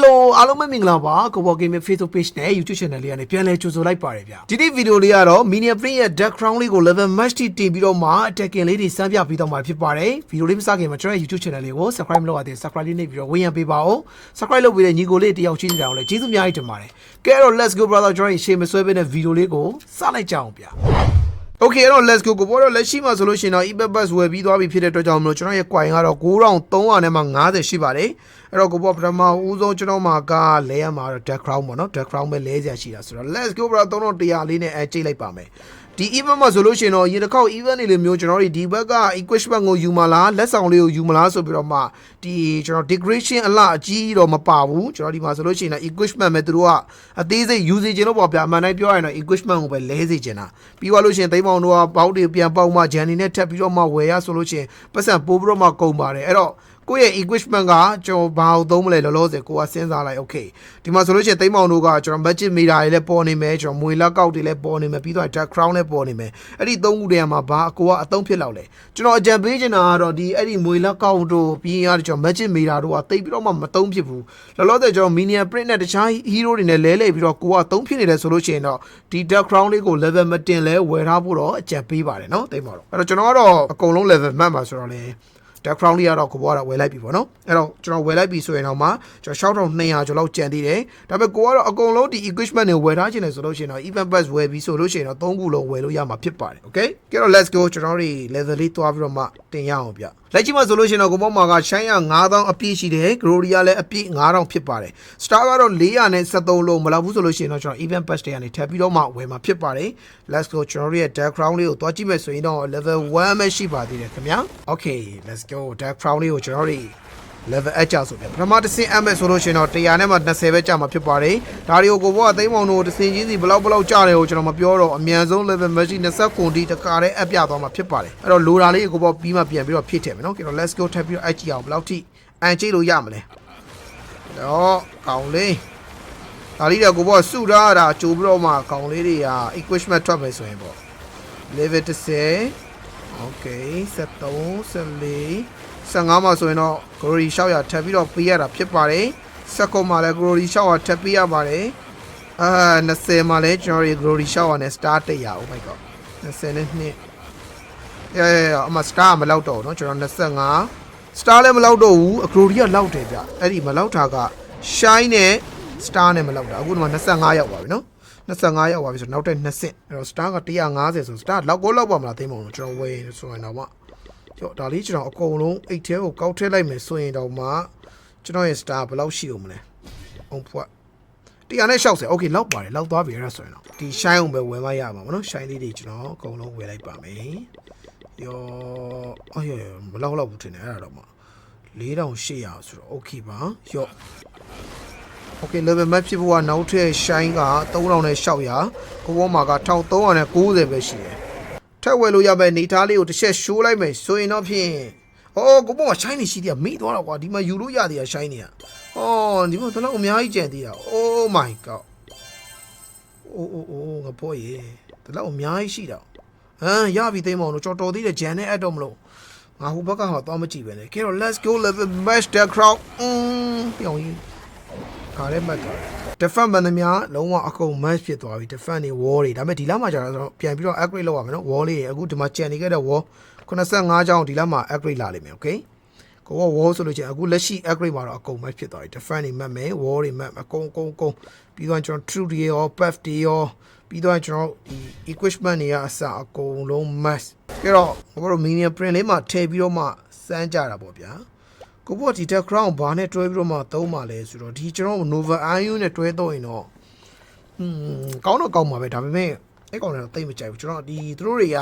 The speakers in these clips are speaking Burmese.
Hello အားလုံးပဲမင်္ဂလာပါကိုဘော Game Facebook Page နဲ့ YouTube Channel လေးကနေပြန်လည်ကြိုဆိုလိုက်ပါတယ်ဗျဒီနေ့ဗီဒီယိုလေးကတော့ Mini Print ရဲ့ Deck Crown လေးကို Level Match တိတင်ပြီးတော့မှ Attacking လေးတွေစမ်းပြပြီးတော့မှဖြစ်ပါတယ်ဗီဒီယိုလေးမစခင်မှာကျွန်တော်ရဲ့ YouTube Channel လေးကို Subscribe မလုပ်ရသေး Subscribe လေးနှိပ်ပြီးတော့ဝင်ရပေးပါဦး Subscribe လုပ်ပြီးတဲ့ညီကိုလေးတယောက်ချင်းစီတောင်လည်းကျေးဇူးအများကြီးတင်ပါတယ်ကဲတော့ Let's go brother ကျွန်တော်ရဲ့ရှေ့မဆွဲပေးတဲ့ဗီဒီယိုလေးကိုစလိုက်ကြအောင်ဗျ Okay အဲ့တော့ let's go ကိုပေါ်တော့လက်ရှိမှာဆိုလို့ရှိရင်တော့ eBay bus ဝယ်ပြီးသွားပြီဖြစ်တဲ့အတွက်ကြောင့်မလို့ကျွန်တော်ရဲ့ coin ကတော့9300နဲ့မှ90ရှိပါတယ်အဲ့တော့ကိုပေါ်ပထမဦးဆုံးကျွန်တော်မှာကလဲရမှာတော့ deck crown ပေါ့နော် deck crown ပဲလဲစရာရှိတာဆိုတော့ let's go bro 3100လေးနဲ့အဲကြိတ်လိုက်ပါမယ် ဒီ event မှာဆိုလို့ရှိရင်တော့ရေတစ်ခေါက် event တွေလိုမျိုးကျွန်တော်တို့ဒီဘက်က equipment ကိုယူမလားလက်ဆောင်လေးကိုယူမလားဆိုပြီးတော့မှဒီကျွန်တော် decoration အလှအကြီးတော့မပါဘူးကျွန်တော်ဒီမှာဆိုလို့ရှိရင်တော့ equipment ပဲသူတို့ကအသေးစိတ်ယူစီခြင်းလို့ပေါ့ဗျာအမှန်တိုင်းပြောရရင်တော့ equipment ကိုပဲလဲစီခြင်းတာပြီးသွားလို့ရှိရင်သိမ်းပေါင်တို့ကဘောက်တွေပြန်ပေါက်မှဂျန်နေနဲ့ထပ်ပြီးတော့မှဝယ်ရဆိုလို့ရှိရင်ပတ်စံပိုးပြီးတော့မှကုန်ပါတယ်အဲ့တော့ ကိုယ့်ရဲ့ equipment ကကျွန်တော်ဘာလို့သုံးမလဲလောလောဆယ်ကိုကစဉ်းစားလိုက် okay ဒီမှာဆိုလို့ရှိရင်တိမ့်မောင်တို့ကကျွန်တော် budget meter တွေလည်းပေါ်နေမယ်ကျွန်တော်မွေလက်ကောက်တွေလည်းပေါ်နေမယ်ပြီးတော့ dark crown လည်းပေါ်နေမယ်အဲ့ဒီသုံးခုတည်းမှာဘာကိုကအသုံးဖြစ်လောက်လဲကျွန်တော်အကြံပေးချင်တာကတော့ဒီအဲ့ဒီမွေလက်ကောက်တို့ပြီးရင်ကျွန်တော် budget meter တို့ကတိတ်ပြီးတော့မှမသုံးဖြစ်ဘူးလောလောဆယ်ကျွန်တော် minion print နဲ့တခြား hero တွေနဲ့လဲလဲပြီးတော့ကိုကသုံးဖြစ်နေတယ်ဆိုလို့ရှိရင်တော့ဒီ dark crown လေးကို level မတင်လဲဝယ်ထားဖို့တော့အကြံပေးပါတယ်နော်တိမ့်မောင်တို့အဲ့တော့ကျွန်တော်ကတော့အကုန်လုံး level map ပါဆိုတော့လေ dark crown လေးကတော့ကိုဘောကတော့ဝယ်လိုက်ပြီပေါ့နော်အဲ့တော့ကျွန်တော်ဝယ်လိုက်ပြီဆိုရင်တော့မှကျွန်တော်6200ကျော်လောက်ကျန်သေးတယ်ဒါပေမဲ့ကိုကတော့အကုန်လုံးဒီ equipment တွေဝယ်ထားခြင်းလေဆိုလို့ရှိရင်တော့ event pass ဝယ်ပြီဆိုလို့ရှိရင်တော့3ခုလုံးဝယ်လို့ရမှာဖြစ်ပါတယ် okay ကြတော့ let's go ကျွန်တော်တို့ level လေးတွားပြီးတော့မှတင်ရအောင်ဗျလက်ရှိမှာဆိုလို့ရှိရင်တော့ကိုဘောမှာက shine ရ9000အပြည့်ရှိတယ် gloria လည်းအပြည့်9000ဖြစ်ပါတယ် star ကတော့473လုံးမလောက်ဘူးဆိုလို့ရှိရင်တော့ကျွန်တော် event pass တွေကနေထပ်ပြီးတော့မှဝယ်မှာဖြစ်ပါတယ် let's go ကျွန်တော်တို့ရဲ့ dark crown လေးကိုတွားကြည့်မယ်ဆိုရင်တော့ level 1ပဲရှိပါသေးတယ်ခင်ဗျာ okay let's go dark crown လေးကိုကျွန်တော်တို့ level အကြဆိုပြန်ပထမတစ်ဆင့်အပ်မဲ့ဆိုလို့ရှိရင်တော့100နဲ့မှ20ပဲကြာမှာဖြစ်ပါတယ်ဒါတွေကိုကိုဘောကသိမ်းမောင်တို့တစ်ဆင့်ချင်းစီဘလောက်ဘလောက်ကြာတယ်ကိုကျွန်တော်မပြောတော့အမြန်ဆုံး level match 20ခုတီတခါတည်းအပ်ပြသွားမှာဖြစ်ပါတယ်အဲ့တော့လိုတာလေးကိုဘောပြီးမှပြန်ပြီးတော့ဖြည့်ထည့်မယ်နော်ကြတော့ let's go ထပ်ပြီးတော့အကြည့်အောင်ဘယ်လောက်ထိအန်ကြည့်လို့ရမလဲတော့ကောင်းလေးဒါလေးတော့ကိုဘောစုထားတာကြိုးပြီးတော့မှကောင်းလေးတွေက equipment ထွက်မယ်ဆိုရင်ပေါ့ level 10 okay 73 74 15မှာဆိုရင်တော့ glory 600ထပ်ပြီးတော့ပေးရတာဖြစ်ပါတယ်19မှာလည်း glory 600ထပ်ပေးရပါတယ်အာ20မှာလည်းကျွန်တော်တို့ glory 600နဲ့ star တက်ရ oh my god 20နဲ့2ရရရအမ star မလောက်တော့ဘူးเนาะကျွန်တော်25 star လည်းမလောက်တော့ဘူး glory ကလောက်တယ်ဗျအဲ့ဒီမလောက်တာက shine နဲ့ star နဲ့မလောက်တာအခုဒီမှာ25ရောက်ပါပြီเนาะ 25ရောက်ပါပြီဆိုတော့နောက်ထပ်2ဆင့်အဲ့တော့ star က150ဆို star လောက်ကိုလောက်ပါမလားသိမအောင်ကျွန်တော်ဝယ်ဆိုရင်တော့မှကြောဒါလေးကျွန်တော်အကုန်လုံးအိတ်ထဲကိုကောက်ထည့်လိုက်မယ်ဆိုရင်တော့မှကျွန်တော်ရဲ့ star ဘယ်လောက်ရှိအောင်မလဲအောင်ဖွက်160 okay လောက်ပါတယ်လောက်သွားပြီအဲ့ဒါဆိုရင်တော့ဒီ shine အောင်ပဲဝယ်မရမှာမနော် shine လေးတွေကျွန်တော်အကုန်လုံးဝယ်လိုက်ပါမယ်ယောအော်ရမလောက်လောက်ဘူးထင်တယ်အဲ့ဒါတော့မှ4800ဆိုတော့ okay ပါယော့ Okay level map ဖြစ်ဖို့ကနောက်ထပ် shine က3000နဲ့600ကိုဘောမှာက1390ပဲရှိတယ်ထက်ဝယ်လို့ရမယ့်နေသားလေးကိုတစ်ချက်ရှိုးလိုက်မယ်ဆိုရင်တော့ဖြင့်အော်ကိုဘောမှာ shine နေရှိသေးတယ်မိသွားတော့ကွာဒီမှာယူလို့ရသေးတယ် shine နေอ่ะအော်ဒီမှာတော့အများကြီးကျန်သေးတာ Oh my god အိုးအိုးအိုးငါပေါ်ရေဒီလောက်အများကြီးရှိတာဟမ်ရပြီသိမ်းမအောင်လို့ကြော်တော်သေးတယ်ဂျန်နဲ့အပ်တော့မလို့ငါဟိုဘက်ကဟာတော့မကြည့်ပဲလေကဲတော့ let's go level match the crowd อืมပြောင်းရင် ခါရဲမှတ်သွားတယ် defense မန်သမျှလုံးဝအကုန် match ဖြစ်သွားပြီ defense တွေ wall တွေဒါပေမဲ့ဒီလမှာကျတော့ပြန်ပြီးတော့ upgrade လုပ်ရမယ်နော် wall လေးတွေအခုဒီမှာကြံနေခဲ့တဲ့ wall 85ချောင်းဒီလမှာ upgrade လာလိမ့်မယ် okay ကိုက wall ဆိုလို့ချင်းအခုလက်ရှိ upgrade မှာတော့အကုန် match ဖြစ်သွားပြီ defense တွေမှတ်မယ် wall တွေမှတ်အကုန်အကုန်အကုန်ပြီးတော့ကျွန်တော် true တွေရော buff တွေရောပြီးတော့ကျွန်တော်ဒီ equipment တွေကအစအကုန်လုံး match ကြတော့ဘာလို့ minion print လေးမှာထည့်ပြီးတော့မှစမ်းကြတာပေါ့ဗျာ ကိုဘောဒီတက် crown ဘာနဲ့တွဲပြီးတော့မှသုံးပါလဲဆိုတော့ဒီကျွန်တော် Nova Ion နဲ့တွဲတော့ရင်တော့อืมကောင်းတော့ကောင်းပါပဲဒါပေမဲ့အဲ့ကောင်လည်းတော့တိတ်မကြိုက်ဘူးကျွန်တော်ဒီသူတို့တွေက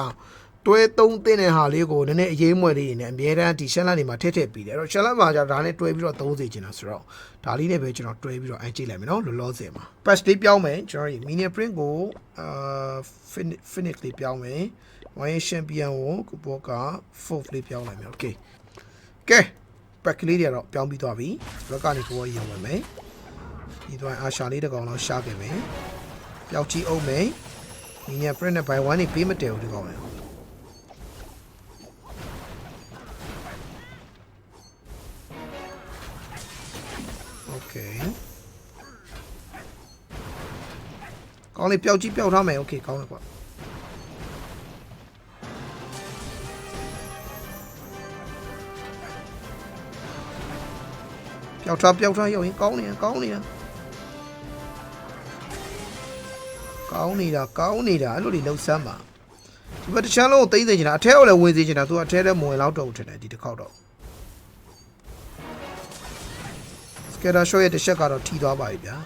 တွဲသုံးတဲ့ဟာလေးကိုနည်းနည်းအရေးမွယ်လေးတွေနဲ့အများတန်းဒီရှက်လက်တွေမှာထည့်ထည့်ပြီးတယ်အဲ့တော့ရှက်လက်မှာじゃဒါနဲ့တွဲပြီးတော့သုံးစေချင်တာဆိုတော့ဒါလေးနဲ့ပဲကျွန်တော်တွဲပြီးတော့အကြည့်လိုက်မယ်နော်လောလောဆယ်မှာ patch လေးပြောင်းမယ်ကျွန်တော်ဒီ mini print ကိုအာ finish လေးပြောင်းမယ် wine champion ကိုကိုဘောက fourth လေးပြောင်းလိုက်မယ် okay ကဲ ပက်ကလေးတွေကတော့ပြောင်းပြီးသွားပြီဘက်ကနေကိုယ်ရင်ဝင်မယ်ဒီတော့အာရှာလေးတစ်ကောင်လောက်ရှားခဲ့မယ်ပျောက်ကြီးအုပ်မယ်ညီညာ print နဲ့ by 1နေပေးမတည်ဘူးဒီကောင်လေ โอเค ကောင်းလေးပျောက်ကြီးပျောက်ထားမယ်โอเคကောင်းတယ်ကွာ ပျောက်ထားပျောက်ထားရုပ်ရင်ကောင်းနေတာကောင်းနေတာကောင်းနေတာကောင်းနေတာအဲ့လိုတွေလှုပ်ဆမ်းပါဒီဘက်တစ်ချမ်းလုံးကိုသိမ့်စေချင်တာအထဲကိုလည်းဝင်စေချင်တာသူကအထဲထဲမဝင်တော့တော့ဘူးထင်တယ်ဒီတစ်ခေါက်တော့စကယ်တာရှော့ရဲ့တစ်ချက်ကတော့ထီသွားပါပြီဗျာ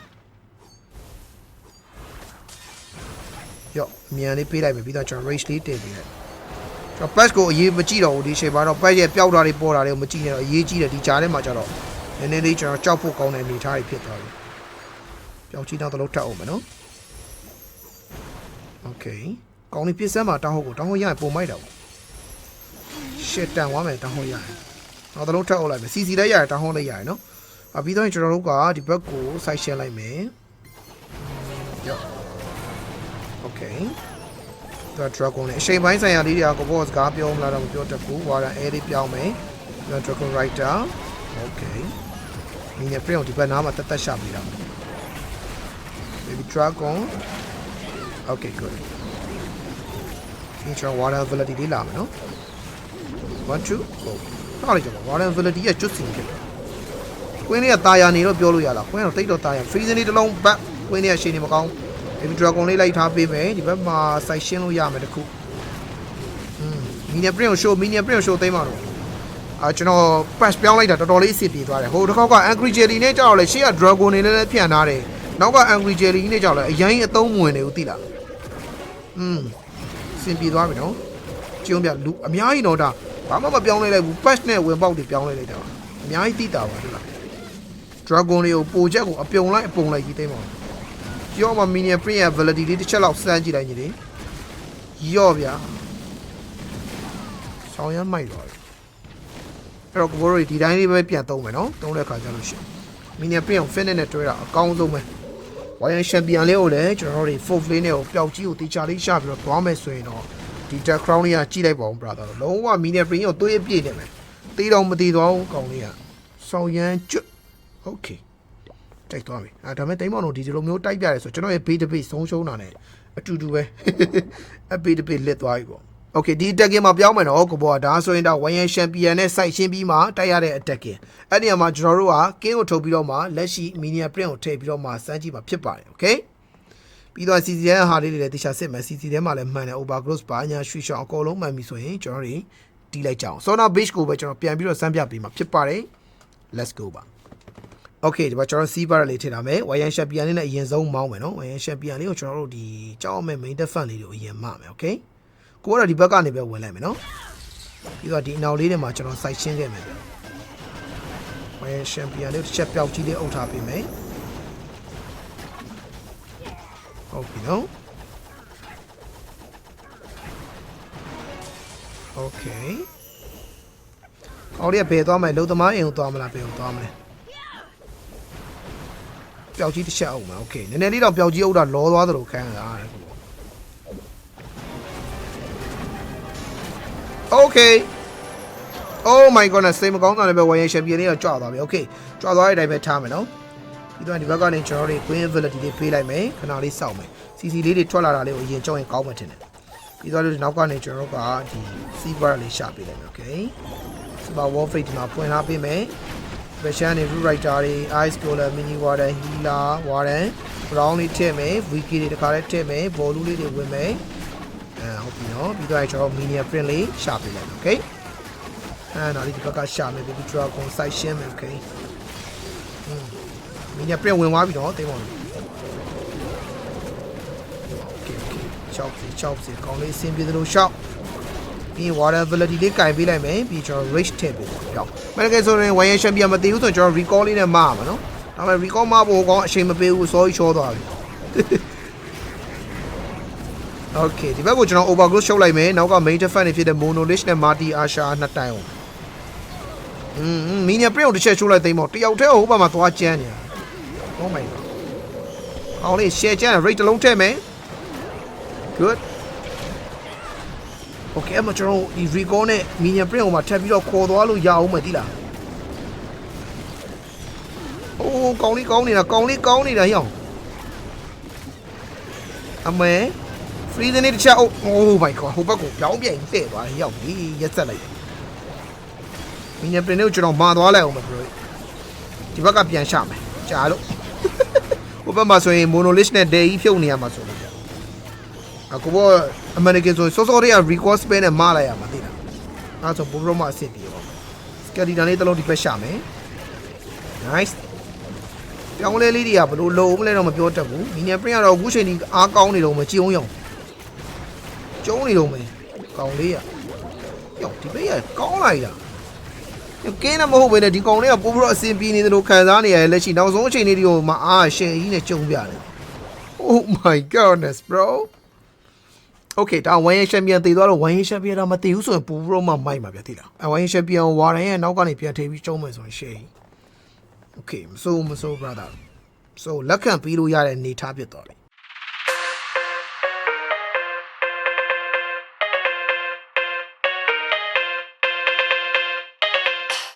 ရော့အမြန်လေးပေးလိုက်ပြီပြီးတော့ကျွန်တော် race လေးတင်ပေးလိုက်ကျွန်တော် pass ကိုအရေးမကြည့်တော့ဘူးဒီချိန်မှာတော့ pass ရဲ့ပျောက်တာတွေပေါ်တာတွေကိုမကြည့်နဲ့တော့အရေးကြီးတယ်ဒီကြားထဲမှာကျတော့ နည်းနည်းလေးကျွန်တော်ကြောက်ဖို့ကောင်းတဲ့အနေအထားတွေဖြစ်သွားပြီပျောက်ချီတော့တလုံးထပ်အောင်မယ်နော် okay ကောင်းလေးပြစ်စမ်းမှာတောင်းဟုတ်ကိုတောင်းဟုတ်ရရင်ပုံမိုက်တော့ရှစ်တန်သွားမယ်တောင်းဟုတ်ရရင်နောက်တလုံးထပ်အောင်လိုက်မယ် CC လည်းရတယ်တောင်းဟုတ်လည်းရတယ်နော်အပြီးတော့ကျွန်တော်တို့ကဒီဘက်ကို site share လိုက်မယ်ရော့ okay တော့ dragon နဲ့အချိန်ပိုင်းဆိုင်ရာလေးတွေကကိုဘောစကားပြောမလားတော့မပြောတတ်ဘူး water air လေးပြောင်းမယ်ပြီးတော့ dragon rider okay ဒီ နေ့ print ကိုဒီဘက်နားမှာတက်တက်ရှာပြီးတော့ baby dragon okay good ဒီကျွန်တော် water ability လေးလာမယ်နော်1 2 go တော့လေကျွန်တော် water ability ရဲ့ကျွတ်စီဖြစ်တယ် ကွင်းလေးကตาယာနေတော့ပြောလို့ရလားကွင်းကတော့တိတ်တော့ตาယာ freezing လေးတစ်လုံးဘတ်ကွင်းလေးကရှင်းနေမကောင်း baby dragon လေးလိုက်ထားပေးမယ်ဒီဘက်မှာ site ရှင်းလို့ရမယ်တခုอืม mini print ကို show mini print ကို show သိမ်းပါတော့အာ ကျွန်တော် patch ပြောင်းလိုက်တာတော်တော်လေးအဆင်ပြေသွားတယ်ဟိုတစ်ခေါက်က angry jelly နဲ့ကြောက်လဲရှေ့က dragon နေလည်းဖြန့်ထားတယ်နောက်က angry jelly နဲ့ကြောက်လဲအရင်အသုံးဝင်နေဦးသိလားอืมအဆင်ပြေသွားပြီနော်ကျုံးပြလူအများကြီးတော့ဒါဘာမှမပြောင်းလဲလိုက်ဘူး patch နဲ့ဝင်ပေါက်တွေပြောင်းလဲလိုက်တာအများကြီးသိတာပါဟုတ်လား dragon တွေကိုပိုချက်ကိုအပြုံလိုက်အပုံလိုက်ကြီးသိမ်းပါဦးကြောမှာ minion print ရဲ့ validity လေးတစ်ချက်လောက်စမ်းကြည့်လိုက်ညီလေးရော့ဗျာဆောင်းရမ်းမိုက်တော့တယ် အဲ့တော့ကိုရိုဒီတိုင်းလေးပဲပြန်သုံးမယ်နော်သုံးတဲ့အခါကျလို့ရှိရင် minion print ကို finish နဲ့တွဲတာအကောင်းဆုံးပဲဝိုင်းရန်ချန်ပီယံလေးကိုလည်းကျွန်တော်တို့တွေ fourth lane နဲ့ကိုပျောက်ကြီးကိုတေချာလေးရှာပြီးတော့သွားမယ်ဆိုရင်တော့ဒီ dark crown လေးကကြည့်လိုက်ပါဦး brother လုံးဝ minion print ကိုသွေးပြည့်နေမယ်တေးတော့မတေးတော့ဘူးကောင်လေးကဆောင်းရမ်းကျွတ် okay တိုက်သွားပြီအဲဒါမဲ့တိမ်မောင်တို့ဒီလိုမျိုးတိုက်ပြရဲဆိုကျွန်တော်ရဲ့ဘေးတပိတ်ဆုံးရှုံးတာ ਨੇ အတူတူပဲအဘေးတပိတ်လစ်သွားပြီပေါ့ Okay ဒီ attacking မှာပြောင်းမယ်နော်ကိုဘောကဒါဆိုရင်တော့ one year champion နဲ့ site ရှင်းပြီးမှတိုက်ရတဲ့ attacking အဲ့ဒီမှာကျွန်တော်တို့က king ကိုထုတ်ပြီးတော့မှလက်ရှိ minion print ကိုထည့်ပြီးတော့မှစမ်းကြည့်မှာဖြစ်ပါတယ် okay ပြီးတော့ CC ရဲ့ဟာလေးတွေလည်းတခြားစစ်မယ် CC ထဲမှာလည်းမှန်တယ် overclose ပါညာရွှေရှောင်းအကုန်လုံးမှန်ပြီဆိုရင်ကျွန်တော်တို့တီးလိုက်ကြအောင် Sona base ကိုပဲကျွန်တော်ပြန်ပြီးတော့စမ်းပြပေးမှာဖြစ်ပါတယ် let's go ပါ Okay ဒီမှာကျွန်တော်စီးပါရလေးထည့်ထားမယ်ဝိုင်ယန်ရှက်ပီယန်လေးနဲ့အရင်ဆုံးမောင်းမယ်နော်ဝိုင်ယန်ရှက်ပီယန်လေးကိုကျွန်တော်တို့ဒီကြောက်အောင်မဲ့ main defense လေးတွေကိုအရင်မမယ် okay ကိုကတော့ဒီဘက်ကနေပဲဝင်လိုက်မယ်နော်ပြီးတော့ဒီအနောက်လေးတွေမှာကျွန်တော် site ရှင်းခဲ့မယ်ဝိုင်ယန်ရှက်ပီယန်လေးတစ်ချက်ပျောက်ကြီးလေးအုပ်ထားပေးမယ်ဟုတ်ပြီနော် Okay အော်ရဘယ်သွားမလဲလုံသမားအိမ်ကိုသွားမလားဘယ်ကိုသွားမလဲပျောက်ကြီးတစ်ချက်အုပ်မှာ Okay နည်းနည်းလေးတော့ပျောက်ကြီးအုပ်တာလောသွားသလိုခံရတာတဲ့ Okay Oh my goodness စိတ်မကောင်းတာလည်းပဲဝိုင်းရရှင်ပြည်လေးတော့ကြွသွားပြီ Okay ကြွသွားတဲ့အတိုင်းပဲထားမယ်နော်ပြီးတော့ဒီဘက်ကနေကျွန်တော်တို့ Queen Ability လေးပေးလိုက်မယ်ခဏလေးစောင့်မယ် CC လေးတွေထွက်လာတာလေးကိုအရင်ကြောက်ရင်ကောင်းမှထင်တယ်ပြီးတော့ဒီနောက်ကနေကျွန်တော်တို့ကဒီ Silver လေးရှာပေးလိုက်မယ် Okay Silver Wall Fate ဒီမှာဖွင့်ထားပေးမယ် Version တွေ Root Writer တွေ Ice Scholar Mini Warden Healer Warden Brown လေးထည့်မယ် Wiki တွေတခါလေးထည့်မယ် Ball လေးတွေဝင်မယ်အဲဟုတ်ပြီ နော်ပြီးတော့ကျွန်တော် Mini Print လေးရှာပေးလိုက်မယ် Okay အဲနောက်ဒီဘက်ကရှာမယ် Baby Dragon Site ရှင်းမယ် Okay မင်းညပြန်ဝင်သွားပြီတော့တိတ်ပါဦး Okay okay ချောက်စီချောက်စီကောင်းလေးအဆင်ပြေသလိုရှောက်ပြီး water ability လေးကင်ပေးလိုက်မယ်ပြီးကျွန်တော် rage ထည့်ပေးပါကြောက်မနက်ကဆိုရင် wire champion မသိဘူးဆိုရင်ကျွန်တော် recall လေးနဲ့မှားမှာနော်ဒါပေမဲ့ recall မှားဖို့ကောင်းအချိန်မပေးဘူးစောကြီးချောသွားပြီ Okay ဒီဘက်ကိုကျွန်တော် overgrowth ရှုပ်လိုက်မယ်နောက်က main defense တွေဖြစ်တဲ့ monolish နဲ့ marty asha နှစ်တိုင်အောင်อืมမင်းညပြန်အောင်တစ်ချက်ချိုးလိုက်သိမ်းပေါ့တယောက်တည်းဟိုဘက်မှာသွားကြမ်းနေတာ Oh my god. အောင်လေး share ချမ်း rate တစ်လုံးထည့်မယ် Good. Okay အမကျွန်တော်ဒီ recall နဲ့ minion print ဟိုမှာထပ်ပြီးတော့ခေါ်သွားလို့ရအောင်မသိလား Oh းကောင်းလေးကောင်းနေတာကောင်းလေးကောင်းနေတာဟိအောင်အမေ free တဲ့နေ့တစ်ချက်အိုး oh my god ဟိုဘက်ကိုပြောင်းပြန်တဲ့သွားဟိအောင်ဒီရက်ဆက်လိုက်မင်းညပြင်ကိုကျွန်တော်မာသွားလိုက်အောင်မ bro ဒီဘက်ကပြန်ရှမယ်ကြာလို့ဟိုဘက်မှာဆိုရင် monolith နဲ့ day ဖြုတ်နေရမှာဆိုလို့ကြာအခုဘော American ဆိုစောစောတွေက record spin နဲ့မားလိုက်ရမှာသိလားအဲဆိုဘိုးဘရမအဆင်ပြေပါ skeleton လေးတစ်လုံးဒီဘက်ရှာမယ် nice ပြောင်းလဲလေးတွေကဘလို့လုံမလဲတော့မပြောတတ်ဘူးဒီနေ့ print ကတော့အခုချိန်ဒီအားကောင်းနေတော့မကြည့်အောင်ရောင် ကျုံးနေတော့မယ်ကောင်လေးရယောဒီဘေးကကောင်းလိုက်တာကင်းလည်းမဟုတ်ပဲနဲ့ဒီကောင်လေးကပိုးပြီးတော့အဆင်ပြေနေတယ်လို့ခံစားနေရတယ်လက်ရှိနောက်ဆုံးအချိန်လေးတွေကိုမအားရှယ်ကြီးနဲ့ကြုံပြတယ် Oh my goodness bro Okay ဒါဝိုင်းရချန်ပီယံတည်သွားတော့ဝိုင်းရချန်ပီယံတော့မတည်ဘူးဆိုရင်ပူပြီးတော့မှမိုက်မှာပြသိလားအဝိုင်းရချန်ပီယံဝါရန်ရဲ့နောက်ကနေပြန်ထိပြီးကျုံးမယ်ဆိုရင်ရှယ် Okay မစိုးမစိုး brother so လက်ခံပြီးလို့ရတဲ့အနေထားဖြစ်သွားတယ်